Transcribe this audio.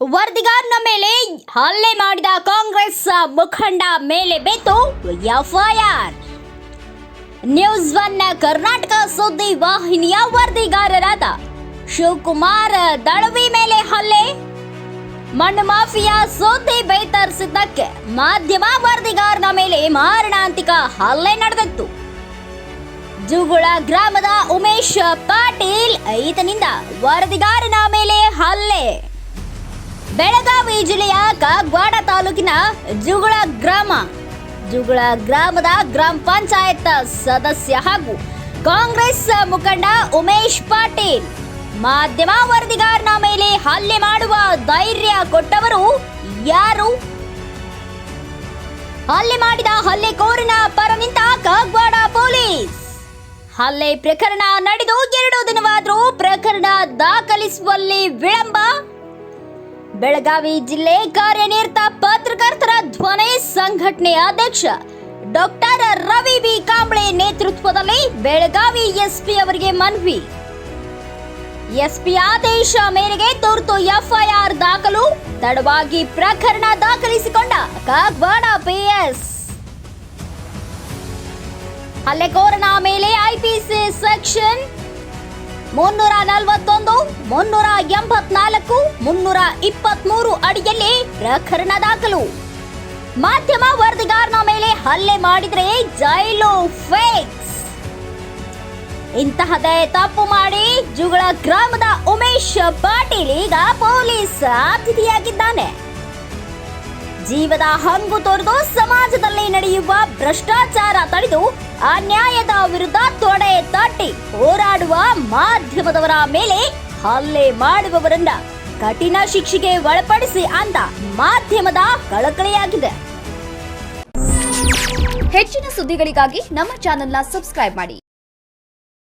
ವರದಿಗಾರನ ಮೇಲೆ ಹಲ್ಲೆ ಮಾಡಿದ ಕಾಂಗ್ರೆಸ್ ಮುಖಂಡ ಮೇಲೆ ಬೆತ್ತು ಎಫ್ಐಆರ್. ನ್ಯೂಸ್ ಒನ್ ಕರ್ನಾಟಕ ಸುದ್ದಿ ವಾಹಿನಿಯ ವರದಿಗಾರರಾದ ಶಿವಕುಮಾರ್ ದಳವಿ ಮೇಲೆ ಹಲ್ಲೆ. ಮಣ್ಣು ಮಾಫಿಯಾ ಸುದ್ದಿ ಬೇತರಿಸಿದ್ದಕ್ಕೆ ಮಾಧ್ಯಮ ವರದಿಗಾರನ ಮೇಲೆ ಮಾರಣಾಂತಿಕ ಹಲ್ಲೆ ನಡೆದಿತ್ತು. ಜುಗುಳ ಗ್ರಾಮದ ಉಮೇಶ್ ಪಾಟೀಲ್ ಈತನಿಂದ ವರದಿಗಾರನ ಮೇಲೆ ಹಲ್ಲೆ. ಬೆಳಗಾವಿ ಜಿಲ್ಲೆಯ ಕಾಗವಾಡ ತಾಲೂಕಿನ ಜುಗುಳ ಗ್ರಾಮ, ಜುಗುಳ ಗ್ರಾಮದ ಗ್ರಾಮ ಪಂಚಾಯತ್ ಸದಸ್ಯ ಹಾಗೂ ಕಾಂಗ್ರೆಸ್ ಮುಖಂಡ ಉಮೇಶ್ ಪಾಟೀಲ್. ಮಾಧ್ಯಮ ವರದಿಗಾರನ ಮೇಲೆ ಹಲ್ಲೆ ಮಾಡುವ ಧೈರ್ಯ ಕೊಟ್ಟವರು ಯಾರು? ಹಲ್ಲೆ ಮಾಡಿದ ಹಲ್ಲೆಕೋರನ ಪರ ನಿಂತ ಕಾಗವಾಡ ಪೊಲೀಸ್. ಹಲ್ಲೆ ಪ್ರಕರಣ ನಡೆದು ಎರಡು ದಿನವಾದರೂ ಪ್ರಕರಣ ದಾಖಲಿಸುವಲ್ಲಿ ವಿಳಂಬ? ಬೆಳಗಾವಿ ಜಿಲ್ಲೆ ಕಾರ್ಯನಿರತ ಪತ್ರಕರ್ತರ ಧ್ವನಿ ಸಂಘಟನೆ ಅಧ್ಯಕ್ಷ ಡಾಕ್ಟರ್ ರವಿ ಬಿ ಕಾಂಬ್ಳೆ ನೇತೃತ್ವದಲ್ಲಿ ಬೆಳಗಾವಿ ಎಸ್ಪಿ ಅವರಿಗೆ ಮನವಿ. ಎಸ್ಪಿ ಆದೇಶ ಮೇರೆಗೆ ತುರ್ತು ಎಫ್ಐಆರ್ ದಾಖಲು, ತಡವಾಗಿ ಪ್ರಕರಣ ದಾಖಲಿಸಿಕೊಂಡ ಕಾಗವಾಡ ಪಿಎಸ್ ಹಲ್ಲೆಕೋರನ ಮೇಲೆ ಐಪಿಸಿ ಸೆಕ್ಷನ್ ಮುನ್ನೂರ ನಲವತ್ತೊಂದು ಮುನ್ನೂರ ಎಂಬತ್ನಾಲ್ಕು ಮುನ್ನೂರ ಇಪ್ಪತ್ಮೂರು ಅಡಿಯಲ್ಲಿ ಪ್ರಕರಣ ದಾಖಲು. ಮಾಧ್ಯಮ ವರದಿಗಾರನ ಮೇಲೆ ಹಲ್ಲೆ ಮಾಡಿದ್ರೆ ಜೈಲು ಫೇಕ್ಸ್. ಇಂತಹದೇ ತಪ್ಪು ಮಾಡಿ ಜುಗಳ ಗ್ರಾಮದ ಉಮೇಶ್ ಪಾಟೀಲ್ ಈಗ ಪೊಲೀಸ್ ಅತಿಥಿಯಾಗಿದ್ದಾನೆ. ಜೀವದ ಹಂಗು ತೊರೆದು ಸಮಾಜದಲ್ಲಿ ನಡೆಯುವ ಭ್ರಷ್ಟಾಚಾರ ತಡೆದು ಅನ್ಯಾಯದ ವಿರುದ್ಧ ತೊಡೆ ತಟ್ಟಿ ಹೋರಾಡುವ ಮಾಧ್ಯಮದವರ ಮೇಲೆ ಹಲ್ಲೆ ಮಾಡುವವರನ್ನ ಕಠಿಣ ಶಿಕ್ಷೆಗೆ ಒಳಪಡಿಸಿ ಅಂತ ಮಾಧ್ಯಮದ ಕಳಕಳಿಯಾಗಿದೆ. ಹೆಚ್ಚಿನ ಸುದ್ದಿಗಳಿಗಾಗಿ ನಮ್ಮ ಚಾನೆಲ್ನ ಸಬ್ಸ್ಕ್ರೈಬ್ ಮಾಡಿ.